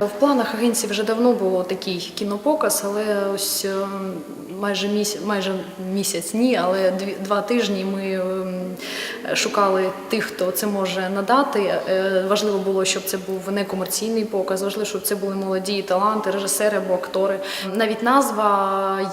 В планах агенції вже давно було такий кінопоказ, але ось е, майже місяць, майже місяць ні, але два тижні ми ем, шукали тих, хто це може надати. Е, Важливо було, щоб це був не комерційний показ, важливо, щоб це були молоді таланти, режисери або актори. Навіть назва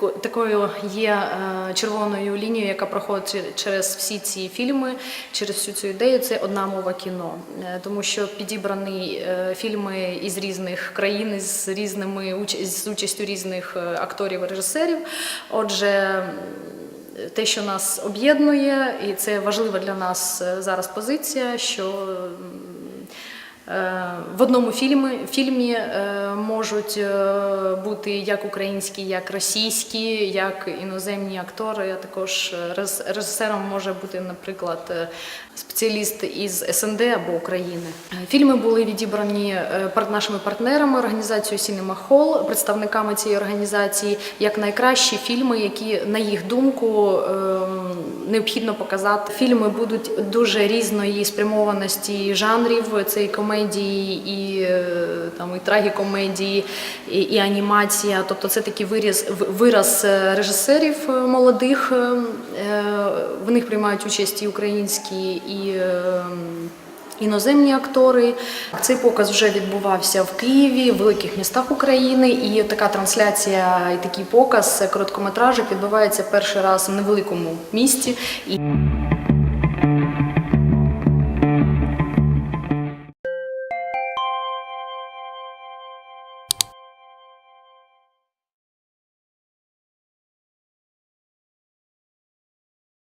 е, такою є е, червоною лінією, яка проходить через всі ці фільми, через всю цю ідею. Це одна мова кіно, тому що підібрані фільми із різних країн, з різними з участю різних акторів і режисерів. Отже. Те, що нас об'єднує, і це важлива для нас е, зараз позиція, що в одному фільмі, фільмі е, можуть е, бути як українські, як російські, як іноземні актори. А також е, режисером може бути, наприклад, е, спеціаліст із СНД або України. Е, Фільми були відібрані е, нашими партнерами організацією Cinema Hall, представниками цієї організації, як найкращі фільми, які, на їх думку, ем, необхідно показати. Фільми будуть дуже різної спрямованості жанрів. Це і комедії, і е, там і трагікомедії, і, і анімація. Тобто, це такий виріз вираз е, режисерів е, молодих. В них приймають участь і українські, і іноземні актори. Цей показ вже відбувався в Києві, в великих містах України. І така трансляція і такий показ короткометражок відбувається перший раз в невеликому місті.